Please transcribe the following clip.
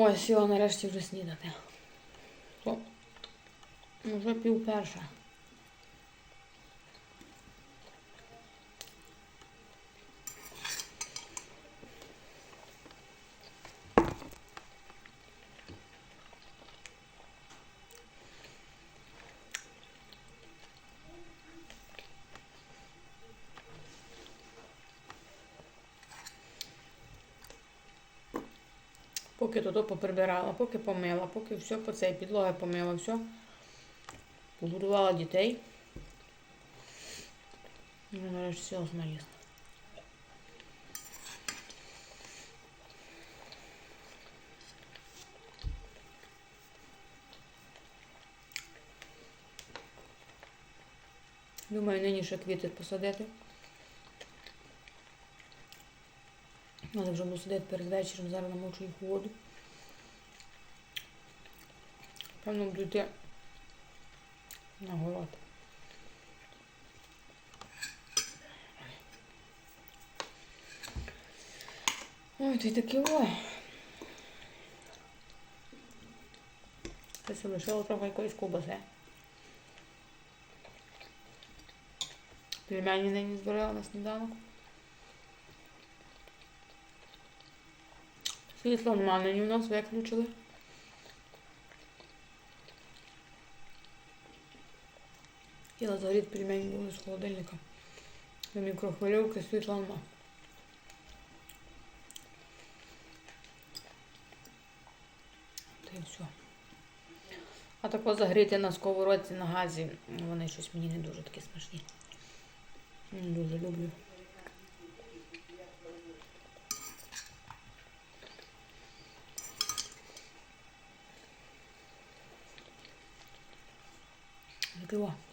Ось, все, нарешті вже снідати. О, ну, вже пів перша. Поки то поприбирала, поки помила, поки все по цей підлоги помила, все. Погодувала дітей. Ну, нарешті все наїсти. Думаю, нині ще квіти посадити. Але вже буду сидіти перед вечором, зараз намочу їх воду. Певно буду йти на город. Ой, ти такі ой. Це все трохи якоїсь ковбаси. Племянні нині збирала на сніданок. Світло нема, нині у нас виключили. Хотіла загоріти пельмені були з холодильника. До мікрохвильовки світла нема. Та й все. А тако загріти на сковородці на газі, вони щось мені не дуже такі смачні. Не дуже люблю. było.